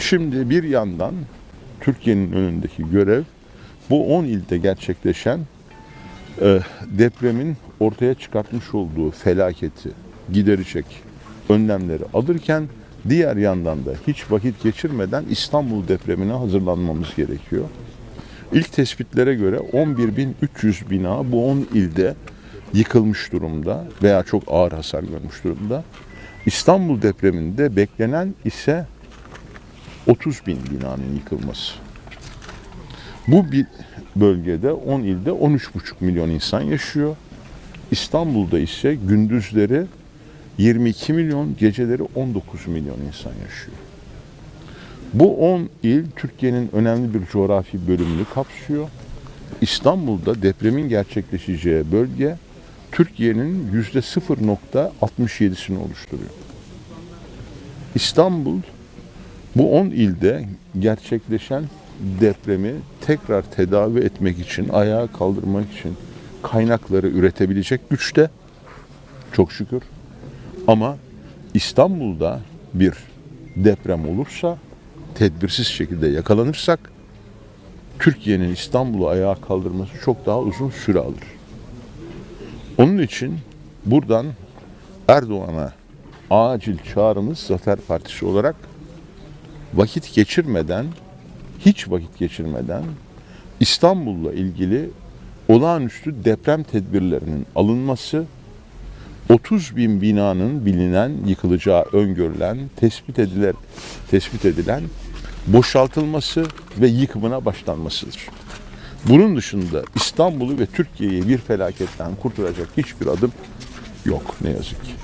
Şimdi bir yandan Türkiye'nin önündeki görev bu 10 ilde gerçekleşen e, depremin ortaya çıkartmış olduğu felaketi giderecek önlemleri alırken diğer yandan da hiç vakit geçirmeden İstanbul depremine hazırlanmamız gerekiyor. İlk tespitlere göre 11.300 bina bu 10 ilde yıkılmış durumda veya çok ağır hasar görmüş durumda. İstanbul depreminde beklenen ise 30 bin binanın yıkılması. Bu bir bölgede 10 ilde 13,5 milyon insan yaşıyor. İstanbul'da ise gündüzleri 22 milyon, geceleri 19 milyon insan yaşıyor. Bu 10 il Türkiye'nin önemli bir coğrafi bölümünü kapsıyor. İstanbul'da depremin gerçekleşeceği bölge Türkiye'nin yüzde 0.67'sini oluşturuyor. İstanbul bu 10 ilde gerçekleşen depremi tekrar tedavi etmek için, ayağa kaldırmak için kaynakları üretebilecek güçte. Çok şükür. Ama İstanbul'da bir deprem olursa, tedbirsiz şekilde yakalanırsak Türkiye'nin İstanbul'u ayağa kaldırması çok daha uzun süre alır. Onun için buradan Erdoğan'a acil çağrımız Zafer Partisi olarak vakit geçirmeden, hiç vakit geçirmeden İstanbul'la ilgili olağanüstü deprem tedbirlerinin alınması, 30 bin binanın bilinen yıkılacağı öngörülen, tespit edilen, tespit edilen boşaltılması ve yıkımına başlanmasıdır. Bunun dışında İstanbul'u ve Türkiye'yi bir felaketten kurtaracak hiçbir adım yok ne yazık ki.